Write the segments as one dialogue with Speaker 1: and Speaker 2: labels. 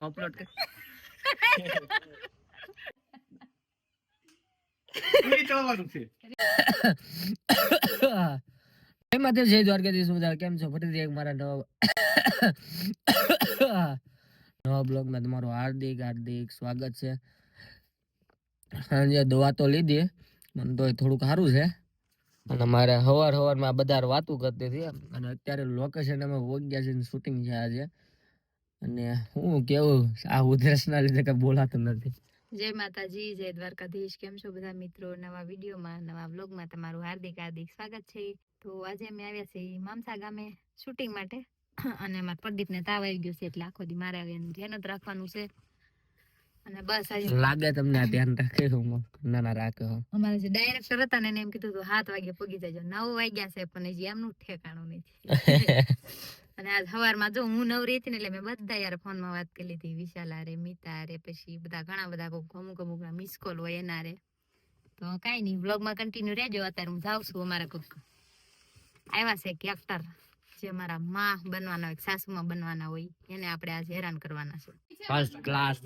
Speaker 1: Upload કર
Speaker 2: પૂરી
Speaker 1: જય દ્વારકાધીશ બધા કેમ છો? ફરીથી એક મારા નવા નવા બ્લોગમાં તમારું હાર્દિક હાર્દિક સ્વાગત છે. સાંજે દવા તો લીધી મને તો થોડુંક સારું છે. અને મારે હવાર હવારમાં આ બધા વાતું કરતી હતી અને અત્યારે લોકેશન અમે વોગ્યા છે શૂટિંગ છે આજે. અને હું કેવું આ ઉધરસના લીધે કઈ બોલાતું નથી.
Speaker 3: જય માતાજી જય દ્વારકાધીશ. કેમ છો બધા મિત્રો? નવા વિડીયોમાં નવા વ્લોગમાં તમારું હાર્દિક હાર્દિક સ્વાગત છે. તો આજે અમે આવ્યા છીએ મામસા ગામે શૂટિંગ માટે. અને અમારા પ્રદીપને તાવ આવી ગયો છે એટલે આખો દી મારે એનું ધ્યાન જ રાખવાનું છે. અને બસ આજે
Speaker 1: લાગે તમને ધ્યાન રાખે હું ના ના રાખે
Speaker 3: અમારા જે ડાયરેક્ટર હતા ને એને એમ કીધું હતું સાત વાગે પગી જજો. નવ વાગ્યા છે પણ હજી એમનું ઠેકાણું નથી. અને આજ સવારમાં જો હું નવરી હતી ને એટલે મેં બધા યાર ફોનમાં વાત કરી લીધી. વિશાલ આરે મિતા હારે પછી બધા ઘણા બધા અમુક અમુક મિસ કોલ હોય એના રે. તો કાંઈ નહીં બ્લોગમાં કન્ટિન્યુ રહેજો. અત્યારે હું જાઉં છું અમારા કોઈક આવ્યા છે કે એક્ટર જે મારા માં બનવાના હોય સાસુમાં બનવાના હોય. એને આપણે આજે હેરાન કરવાના છે.
Speaker 1: ફર્સ્ટ ક્લાસ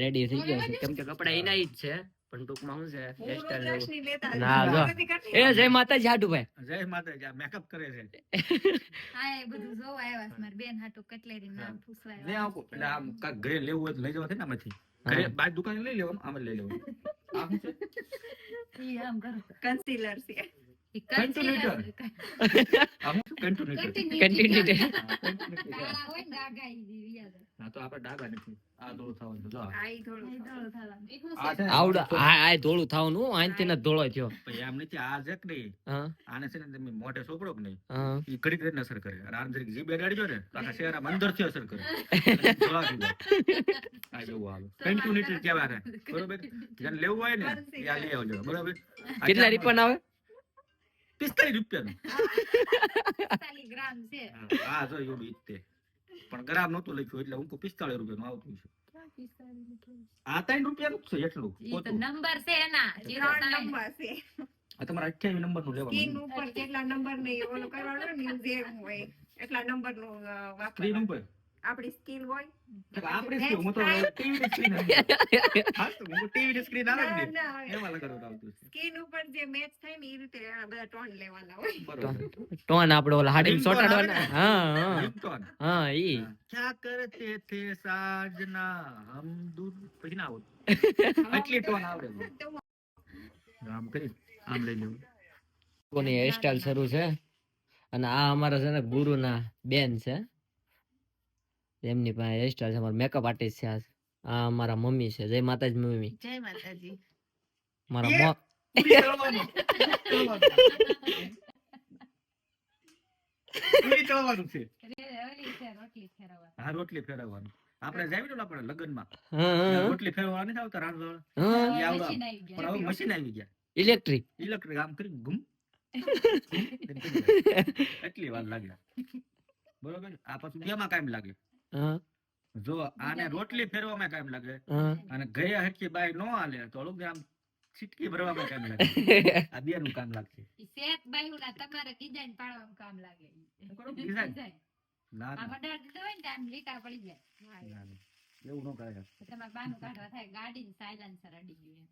Speaker 1: રેડી થઈ ગયો છે. કેમ કે કપડા એના જ છે. પણ ટૂંકમાં શું છે? હેરસ્ટાઈલ ના જો. એ જય માતાજી હાડુભાઈ
Speaker 2: જય માતાજી મેકઅપ કરે છે.
Speaker 3: હા એ બધું જો આવ્યા છે. મારી બેન હાટુ કટલેરી નામ પૂછવા
Speaker 2: લે આવો. એટલે આમ કા ઘરે લેવું હોય તો લઈ જવા છે ને આમાંથી. ઘરે બાર દુકાને લઈ લેવાનું આમ લઈ લેવાનું. આમ છે?
Speaker 3: ઈ આમ કરો
Speaker 4: કન્સીલર છે.
Speaker 3: ઈ
Speaker 2: Continuator.
Speaker 3: concealer.
Speaker 2: આ શું છે કન્ટિન્યુ
Speaker 1: Continuity.
Speaker 3: કાળા હોય ને ડાઘા ઈ જેવી યાદ આવે.
Speaker 2: હા તો આપણે ડાઘા નથી. આ દોડ થવાનું જો આ.
Speaker 4: આ ઈ થોડું
Speaker 3: ઈ ધોળું થવાનું. ઈ શું
Speaker 2: આ
Speaker 3: છે?
Speaker 2: છે ને,
Speaker 1: આવડ આ આ ધોળું થવાનું હું આનથી ધોળો થયો.
Speaker 2: પછી આમ નથી આ છે કે આને છે ને તમે મોઢે સોપડો કે નહીં?
Speaker 1: હા.
Speaker 2: ઘડીક રહીને અસર કરે. અને આમ જરીક જીભે અડાડજો ને આખા આખા અંદરથી અસર કરે. ધોળા થઈ જાય. આ જેવું આવે કન્ટિન્યુટી કહેવાય બરોબર? જેને લેવું હોય ને એ આ લઈ આવજો. બરોબર?
Speaker 1: કેટલા રીપન આવે?
Speaker 2: પિસ્તાલીસ રૂપિયાનું
Speaker 3: ગ્રામ છે.
Speaker 2: હા જો એવું ઈ જ તે. પણ ગ્રામ નહોતું લખ્યું એટલે હું પિસ્તાળીસ રૂપિયાનું આવતું છે. આ ત્રણ રૂપિયાનું છે એટલું
Speaker 3: તો નંબર છે એના જીરો
Speaker 4: ત્રણ. નંબર છે.
Speaker 2: આ તમારા અઠ્યાવીસ નંબરનું
Speaker 4: સ્કીન
Speaker 2: લેવાનું
Speaker 4: ઉપર કેટલા નંબર ને ઓલું કરવાનું ને જે હોય એટલા
Speaker 2: નંબરનું
Speaker 4: વાપરવાનું.
Speaker 2: ઉપર
Speaker 4: સ્કિન હોય.
Speaker 2: આપણી સ્કિન હું તો ટીવી ની સ્ક્રીન હા તો હું ટીવી ની સ્ક્રીન આવે ને એમાં લગાડો આવતું
Speaker 4: સ્કિન ઉપર જે મેચ થાય ને એ રીતે બધા ટોન લેવાના હોય.
Speaker 1: ટોન આપણો ઓલા હાડીને
Speaker 2: Ringtone
Speaker 1: ચોટાડવાના
Speaker 2: આવે ને?
Speaker 1: હા હા. હા ઈ.
Speaker 2: ક્યા કરતે થે સાજના હમ દૂર? પછી ના આવડે એટલી ટોન આવડે આમ કરી આમ લઈ લેવું.
Speaker 1: કોની હેરસ્ટાઈલ શરૂ છે? અને આ અમારા છે ને ગુરુના બેન છે. એમની પાસે હેરસ્ટાઈલ છે અમારા મેકઅપ આર્ટિસ્ટ છે આ. મારા અમારા મમ્મી છે જય માતાજી મમ્મી.
Speaker 3: જય માતાજી.
Speaker 1: મારા
Speaker 3: રોટલી
Speaker 2: હા રોટલી ફેરવવાનું. આપણે જાવી ને આપણે લગ્નમાં?
Speaker 1: હા હા
Speaker 2: રોટલી ફેરવવાની આવતા રાંધવા.
Speaker 3: મશીન આવી
Speaker 2: પણ
Speaker 3: ગયા.
Speaker 2: હવે મશીન આવી ગયા.
Speaker 1: ઇલેક્ટ્રિક
Speaker 2: ઇલેક્ટ્રિક આમ કરી ગુમ એટલી વાર લાગે બરોબર? આ પાછું બેમાં કાયમ લાગે. જો આને રોટલી ફેરવામાં કાયમ લાગે અને ગયા હેઠી બાય નો હાલે તો ઓલું આમ છીટકી ભરવામાં કાયમ લાગે. આ બે નું કામ લાગશે.
Speaker 3: ઈ શેઠ બાયુલા તમારે ડિઝાઇન પાડવામાં કામ લાગે.
Speaker 2: Design. ના
Speaker 3: આ બડા દીધો હોય ને ટાઈમ લીટા પડી જાય.
Speaker 2: ના, ના. એવું ન કરાય.
Speaker 3: તમારે બાનું કાઢવા થાય ગાડી સાયલેન્સર અડી ગયું એમ.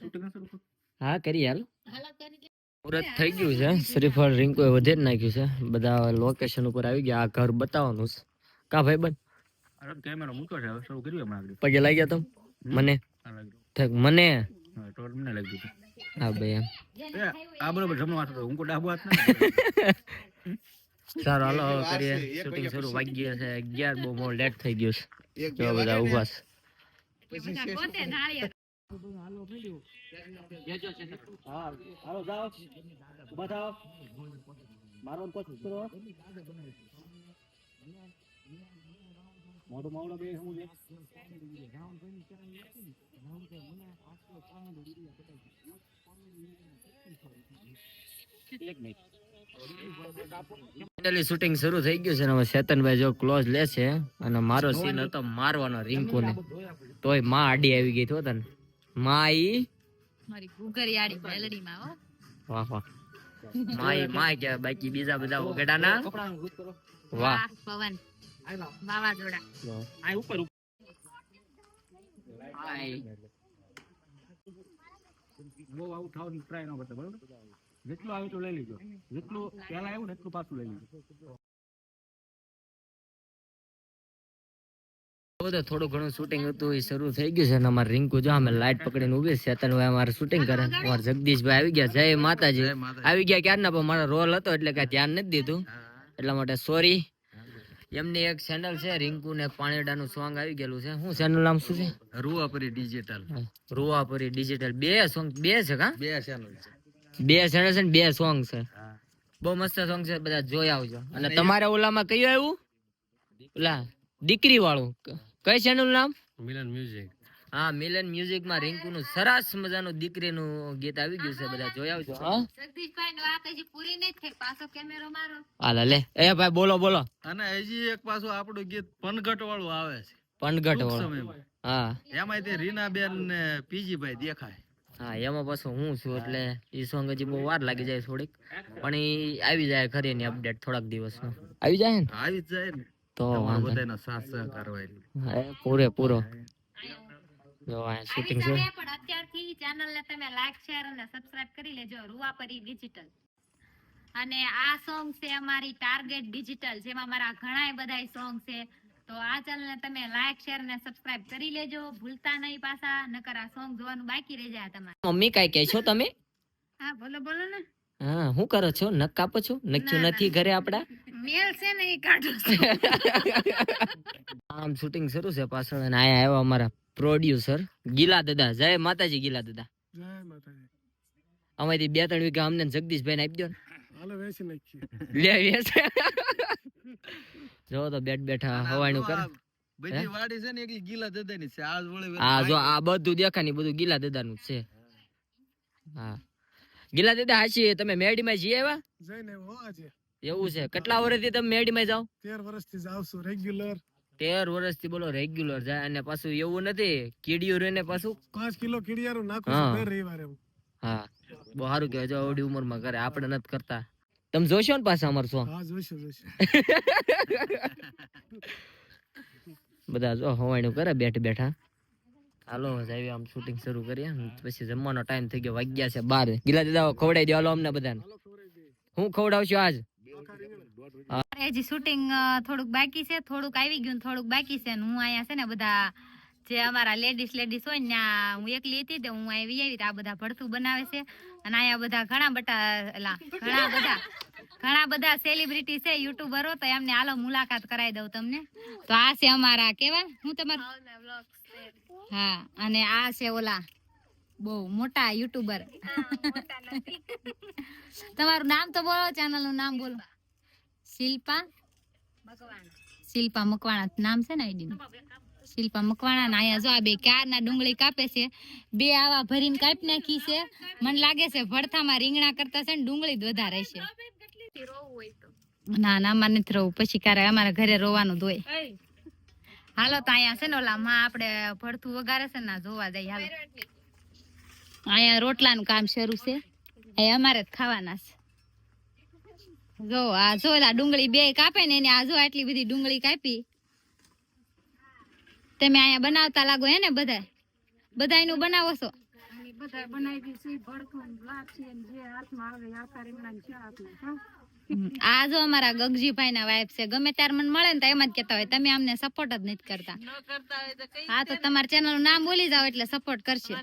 Speaker 2: શૂટિંગ શરૂ કર.
Speaker 1: હા કરી હાલ.
Speaker 3: હાલ કરી
Speaker 1: મુહૂર્ત થઈ ગયું છે. શ્રીફળ રિંકુએ વધે જ નાખ્યું છે. બધા લોકેશન ઉપર આવી ગયા. આ ઘર બતાવવાનું છે. કા ભાઈ બન
Speaker 2: અરે કેમેરો મૂક્યો છે હવે શરૂ કર્યું હમણાં આગળ.
Speaker 1: પગે લાગ્યા તમ? મને? થક મને?
Speaker 2: ટોર મને લાગ્યું હતું.
Speaker 1: હા ભાઈ એમ.
Speaker 2: આ બરોબર
Speaker 3: જમણો
Speaker 2: જમવા તો હું કો ડાબો હાથ
Speaker 1: સારું હાલો હવે કરીએ. શૂટિંગ શરૂ. વાગી ગયા છે. અગિયાર બહુ મોડ લેટ થઈ ગયું છે. જો બધા ઊભા છે.
Speaker 2: હાલો જાઓ. ઊભા થાઓ. મારો કોશિશ કરો મોઢું બે હું છે. એક મિનિટ
Speaker 1: ફાઇનલી શૂટિંગ શરૂ થઈ ગયું છે ને હવે ચેતનભાઈ જો ક્લોઝ લે છે અને મારો સીન હતો મારવાનો રિંકુને. તોયમાં આડી આવી ગઈ તો તને. માઈ.
Speaker 3: મારી ગુગરિયાળી મેલડીમાં હો.
Speaker 1: વાહ વાહ. માય માય કે બાકી બીજા બધા ઓગડાના. વાહ
Speaker 3: પવન. વાવાઝોડા
Speaker 2: આ ઉપર બહુ આવું થવાની ટ્રાય ન કરતા બરોબર? જેટલું આવ્યું એટલું લઈ લીધો જેટલું પહેલા આવ્યું ને એટલું પાછું લઈ લીધું
Speaker 1: થોડું ઘણું શૂટિંગ હતું એ શરૂ થઈ ગયું છે અને અમારે રિંકુ જો અમે લાઈટ પકડીને ઊભી છે ચેતન ભાઈ અમારે શૂટિંગ કરે. અમારે જગદીશભાઈ આવી ગયા જય માતાજી. આવી ગયા ક્યારના પણ મારો રોલ હતો એટલે કઈ ધ્યાન નથી દીધું. એટલા માટે સોરી એમની એક ચેનલ છે રિંકુ ને પાણીડાનું સોંગ આવી ગયેલું છે. શું ચેનલ નામ શું છે?
Speaker 5: રૂવાપરી ડિજિટલ
Speaker 1: રૂવાપુરી ડિજિટલ બે સોંગ બે છે કા?
Speaker 5: બે ચેનલ છે.
Speaker 1: બે ચેનલ છે ને બે સોંગ છે. બહુ મસ્ત સોંગ છે બધા જોઈ આવજો. અને તમારે ઓલામાં કયું આવ્યું? ઓલા દીકરી વાળું કઈ ચેનલ નામ?
Speaker 5: મિલન મ્યુઝિક
Speaker 1: હા મિલન મ્યુઝિકમાં રિંકુ નું સરસ મજાનું દીકરીનું ગીત આવી ગયું છે બધા જોઈ આવજો. હા?
Speaker 3: જગદીશભાઈ ની વાત હજી પૂરી નહીં થઈ પાછો કેમેરો મારો.
Speaker 1: હાલા લે એ ભાઈ બોલો બોલો.
Speaker 5: અને હજી એક પાછું આપણું ગીત પનઘટ વાળું આવે છે.
Speaker 1: પનગટ વાળું હા.
Speaker 5: એમાં તે રીનાબેન ને પીજીભાઈ દેખાય.
Speaker 1: હા એમાં પાછું હું છું એટલે એ સોંગ હજી બહુ વાર લાગી જાય થોડીક. પણ એ આવી જાય ખરી એની અપડેટ થોડાક દિવસમાં આવી જાય ને?
Speaker 5: આવી જાય ને
Speaker 1: તો.
Speaker 5: બધાનો સાથ સહકાર હોય
Speaker 1: પૂરે પૂરો. જો આ શૂટિંગ છે.
Speaker 3: પણ અત્યારથી ચેનલ તમે લાઈક શેર અને સબસ્ક્રાઇબ કરી લેજો. રૂવાપરી ડિજિટલ અને આ સોંગ છે અમારી ટાર્ગેટ ડિજિટલ જેમાં મારા ઘણા બધા સોંગ છે. તો આ ચેનલ ને તમે લાઈક શેર અને સબસ્ક્રાઇબ કરી લેજો. ભૂલતા નહીં પાછા નકર આ સોંગ જોવાનું બાકી રહી જાય તમારે.
Speaker 1: મમ્મી કઈ કહે છો તમે?
Speaker 3: હા બોલો બોલો ને.
Speaker 1: હા હું કરો છો? નખ કાપો છો? નખ્યું નથી ઘરે આપડા?
Speaker 3: મેલ છે ને એ કાઢો
Speaker 1: આમ શૂટિંગ શરૂ છે પાછળ અને આયા આવ્યા અમારા પ્રોડ્યુસર ગીલા દાદા. જય માતાજી ગીલા દાદા.
Speaker 6: જય માતાજી.
Speaker 1: અમારી બે ત્રણ વીઘા અમને જગદીશભાઈ ને આપી દો ને.
Speaker 6: હાલો વેચી નાખીએ.
Speaker 1: લે વેચ. જો તો બેઠ બેઠા હવાણું કર.
Speaker 5: બધી વાડી છે ને એકલી ગીલા દાદાની છે. આજ વળે
Speaker 1: આ જો આ બધું દેખાય ને બધું ગીલા દાદાનું જ છે. હા. ગીલા દાદા હાચી તમે મેડીમાં જઈ આવ્યા?
Speaker 6: જઈને હો આજે.
Speaker 1: એવું છે. કેટલા વર્ષથી તમે મેડીમાં જાઓ?
Speaker 6: વર્ષથી જાવ છું રેગ્યુલર.
Speaker 1: તેર વર્ષથી બોલો રેગ્યુલર જાય અને પાછું એવું નથી કીડિયું રહીને પાછું.
Speaker 6: પાંચ કિલો કીડિયારું નાખું રવિવારે હા.
Speaker 1: બહુ સારું કહેવાય જો આવડી ઉંમરમાં કરે આપણે નથી કરતા. તમે જોશો ને પાછા અમાર સોંગ
Speaker 6: હા
Speaker 1: બધા જો હવાણું કરે બેઠ બેઠા. હાલો જાવી આમ શૂટિંગ શરૂ કરીએ. પછી જમવાનો ટાઈમ થઈ ગયો વાગ્યા છે બાર. ગીલા દાદા ખવડાવી દો હાલો અમને બધાને. હું ખવડાવશું આજ?
Speaker 3: હજી શૂટિંગ થોડુંક બાકી છે થોડુંક આવી ગયું થોડુંક બાકી છે હું અહીંયા છે ને બધા જે અમારા લેડીઝ લેડીઝ હોય ને હું એકલી હતી તે હું આવી આવી આ બધા ભડથું બનાવે છે અને અહીંયા બધા ઘણા બધા એલા ઘણા બધા ઘણા બધા સેલિબ્રિટી છે યુટ્યુબરો તો એમને હાલો મુલાકાત કરાવી દઉં તમને. તો આ છે અમારા કેવા? હું તમારા? હા અને આ છે ઓલા બહુ મોટા યુટ્યુબર તમારું નામ તો બોલો ચેનલનું નામ બોલો. શિલ્પા? શિલ્પા મકવાણા નામ છે ને આઈડી શિલ્પા મકવાણા ના અહીંયા જો આ બે ક્યારના ડુંગળી કાપે છે બે આવા ભરીને કાપી નાખી છે. મને લાગે છે ભડથામાં રીંગણા કરતા છે ને ડુંગળી જ વધારે છે. ના ના અમારે નથી રોવું. પછી ક્યારે અમારા ઘરે રોવાનું ધોય હાલો તો અહીંયા છે ને ઓલા માં આપણે ભડથું વગારે છે ને જોવા જઈએ હાલો. અહીંયા રોટલાનું કામ શરૂ છે. એ અમારે જ ખાવાના છે. જો આ જો ઓલા ડુંગળી બે કાપે ને એને આ જો આટલી બધી ડુંગળી કાપી. તમે અહીંયા બનાવતા લાગો હે ને બધા? બધા નું બનાવો છો. આ જો અમારા ગગજીભાઈ ના વાઈફ છે. ગમે ત્યારે મને મળે ને તો એમ જ કેતા હોય તમે અમને સપોર્ટ જ નથી કરતા. હા તો તમારા ચેનલનું નામ બોલી જાવ એટલે સપોર્ટ કરશે.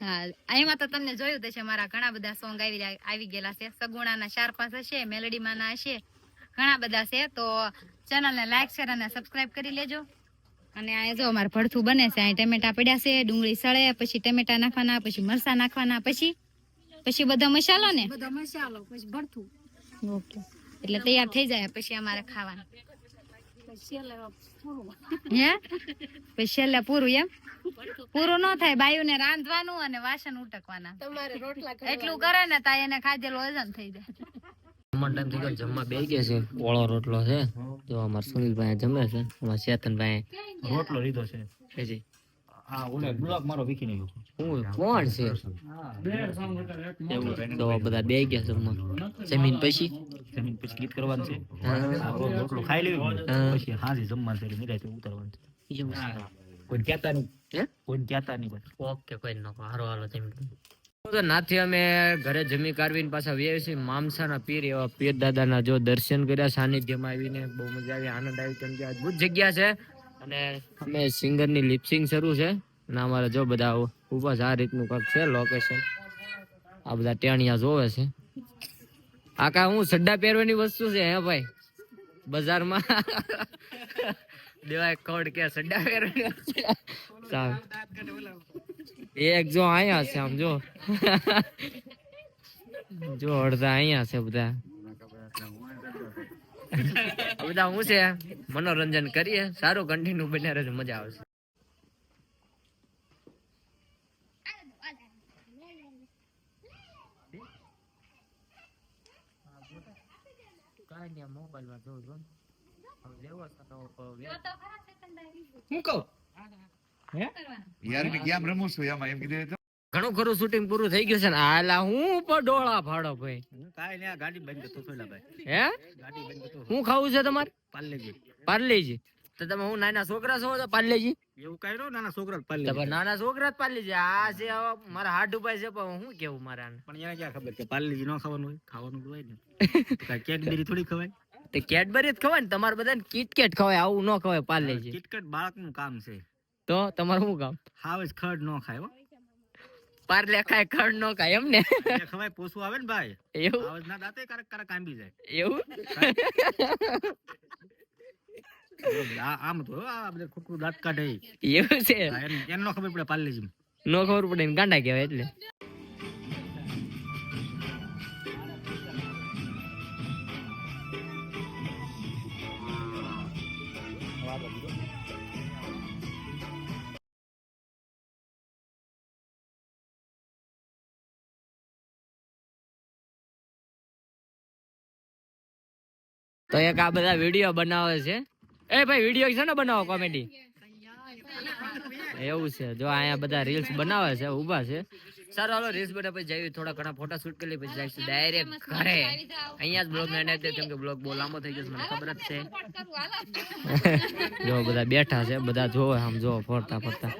Speaker 3: હા એમાં તો તમને જોયું હશે મારા ઘણા બધા સોંગ આવી આવી ગયેલા છે. સગુણાના ચાર પાંચ હશે મેલડીમાં ના હશે ઘણા બધા છે. તો ચેનલને લાઈક શેર અને સબસ્ક્રાઇબ કરી લેજો. અને આ જો અમારે ભડથું બને છે અહીં ટમેટા પડ્યા છે ડુંગળી સળે પછી ટમેટા નાખવાના પછી મરસા નાખવાના પછી પછી બધો મસાલો ને? બધો મસાલો પછી ભડથું. ઓકે. એટલે તૈયાર થઈ જાય પછી અમારે ખાવાનું. હે? પછી છેલ્લે પૂરું એમ? પૂરું ન થાય બાયુને રાંધવાનું અને વાસણ ઉટકવાના. એટલું કરે ને તા એને ખાધેલું વજન થઈ જાય.
Speaker 1: જમવાનો ટાઈમ થઈ ગયો જમવા બે ગયા છે. ઓળો રોટલો છે. જો અમાર સુનિલભાઈ જમે છે. અમાર ચેતનભાઈ
Speaker 2: રોટલો લીધો છે.
Speaker 1: હજી
Speaker 2: આ ઓલે બ્લોક મારો વીખી નાખ્યો.
Speaker 1: હું કોણ છે? તો બધા બે ગયા જમવા જમીન પછી?
Speaker 2: જમીન પછી ગીત કરવાનું છે.
Speaker 1: હા.
Speaker 2: આ રો- રોટલો ખાઈ લેવું પછી હાજે જમવાનું છે એટલે ઉતારવાનું છે. કોઈ કહેતા નહીં. કોઈ કહેતા નહીં
Speaker 1: ઓકે કોઈ નો હારો હાલો તેમ તો નાથી અમે ઘરે જમી કાઢવીને પાછા વ્યાય છીએ. મામસાના પીર એવા પીર દાદાના જો દર્શન કર્યા સાનિધ્યમાં આવીને બહુ મજા આવી આનંદ આવી કેમ કે અદભુત જગ્યા છે. અને અમે સિંગરની લિપસિંગ શરૂ છે. અને અમારે જો બધા ઊભા છે. આ રીતનું કંઈક છે લોકેશન આ બધા ટેણિયા જોવે છે. આ કા હું સડ્ડા પહેરવાની વસ્તુ છે, હે ભાઈ? બજારમાં. દેવાય કોડ કે સડ્ડા પહેરવાની એક જો અહીંયા છે, આમ જો. જો અડધા અહીંયા છે બધા. બધા હું છે? મનોરંજન કરીએ. સારું કન્ટિન્યુ બન્યા રહેજો મજા આવશે. મોબાઈલમાં જોઉં છું લેવો
Speaker 2: હું? કહું
Speaker 7: યાર ગેમ રમું છું? એમાં એમ કીધું તો.
Speaker 1: ઘણું ખરું શૂટિંગ પૂરું થઈ ગયું છે ને? હાલા હું પણ ડોળા ફાડો ભાઈ.
Speaker 2: કાંઈ નહીં ગાડી બંધ કરતો સોયલા ભાઈ.
Speaker 1: હે?
Speaker 2: ગાડી બંધ કરતો
Speaker 1: હું ખાવું છે તમારે?
Speaker 2: પાર્લેજી
Speaker 1: પાર્લેજી. તો તમે હું નાના છોકરા છો તો પાર્લેજી?
Speaker 2: એવું કાંઈ નો નાના છોકરા પાર્લેજી
Speaker 1: તમે નાના છોકરા જ પાર્લેજી? આ છે મારા હાથ ઉપાય છે પણ હું કેવું મારા
Speaker 2: પણ એને ક્યાં ખબર કે પાર્લેજી ન ખાવાનું હોય? ખાવાનું હોય ને. કેડબેરી થોડી ખવાય?
Speaker 1: તે કેડબરી જ ખવાય ને? તમારે બધાને કિટકેટ ખવાય આવું ન ખવાય પાર્લેજી.
Speaker 2: કિટકેટ બાળકનું કામ છે.
Speaker 1: તો તમારે શું કામ?
Speaker 2: હાવ જ ખડ ન ખાય હો.
Speaker 1: પાર્લે ખાય ખડ નો ખાય એમ ને?
Speaker 2: ખવાય પોસું આવે ને ભાઈ.
Speaker 1: એવું?
Speaker 2: આવાજ ના દાતે કારક કારક આંબી જાય.
Speaker 1: એવું?
Speaker 2: આમ તો આ બધા ખોખું દાંત કાઢે
Speaker 1: એવું છે?
Speaker 2: એમ એને એને ખબર પડે પાર્લેજી
Speaker 1: નો ખબર પડે ને ગાંડા કહેવાય એટલે. તો એક આ બધા વીડિયો બનાવે છે. એ ભાઈ વીડિયો છે ને બનાવો કોમેડી એવું છે. જો અહીંયા બધા રીલ્સ બનાવે છે, ઊભા છે. સારું, હાલો રીલ્સ બને પછી જઈએ. થોડા ઘણા ફોટા શૂટ કરી પછી જઈશું ડાયરેક્ટ ઘરે. અહીંયા જ બ્લોગ એન્ડ કેમ કે બ્લોગ બહુ થઈ જશે મને ખબર જ છે. જો બધા બેઠા છે, બધા જોવે આમ, જો ફરતા ફરતા.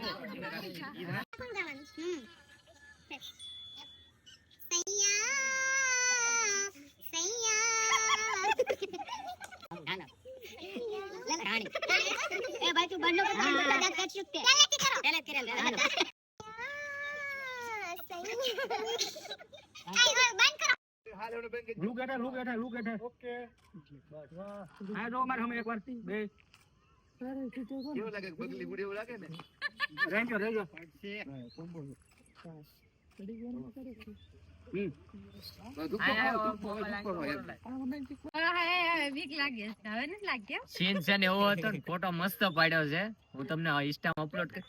Speaker 8: તું બંને પર દાદા કર ચૂકતે પહેલેથી કરો. પહેલે કરેલ હાલો
Speaker 2: લુ બેઠા લુ બેઠા લુ બેઠા.
Speaker 6: ઓકે.
Speaker 2: આ જો મારે વારથી. બે.
Speaker 7: કેવું લાગે? બગલી બુડી એવું લાગે ને?
Speaker 2: રેન્જો રેન્જો.
Speaker 3: બીક કોમ્બો.
Speaker 1: સીન છે ને ને ફોટો મસ્ત પાડ્યો છે. હું તમને ઇન્સ્ટામાં અપલોડ કરી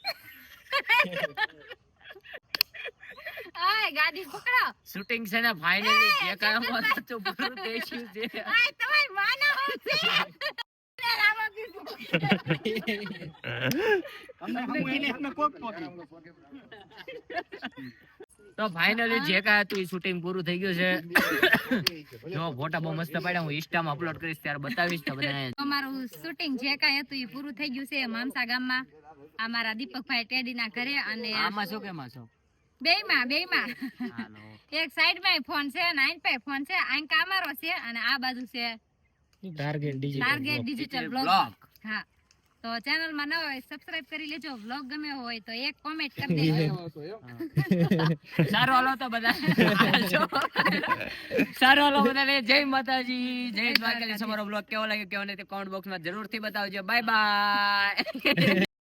Speaker 3: ગાડી પકડો.
Speaker 1: શૂટિંગ છે ને ફાઇનલી જે કાંઈ હતું પૂરું થઈ ગયું છે.
Speaker 3: તમારી માનો છે. રામા બીજું.
Speaker 2: અમને હું એને અમે કોક કોકી
Speaker 1: તો ફાઇનલી જે કાંઈ હતું એ શૂટિંગ પૂરું થઈ ગયું છે. જો ફોટા બહુ મસ્ત પાડ્યા હું ઇન્સ્ટામાં અપલોડ કરીશ ત્યારે બતાવીશ તો બધાને.
Speaker 3: અમારું શૂટિંગ જે કાંઈ હતું એ પૂરું થઈ ગયું છે મામસા ગામમાં. અમારા દીપકભાઈ ટેડીના ઘરે અને
Speaker 1: આમાં શું કેમાં છો
Speaker 3: બેયમાં બેયમાં.
Speaker 1: એક
Speaker 3: એક સાઈડમાં ફોન છે અને આઈન પાસે ફોન છે. આઈન કામારો છે અને આ બાજુ છે
Speaker 1: ટાર્ગેટ
Speaker 3: ટાર્ગેટ ડિજિટલ બ્લોગ હા. તો ચેનલમાં ન હોય સબસ્ક્રાઇબ કરી લેજો. વ્લોગ ગમે હોય તો એક કોમેન્ટ કરી દેજો.
Speaker 1: સારું હાલો તો બધા. સારું હાલો બધાને. જય માતાજી. જય દ્વારકાધીશ. અમારો વ્લોગ કેવો લાગ્યો કેવો નહીં કોમેન્ટ બોક્સમાં જરૂરથી બતાવજો. Bye bye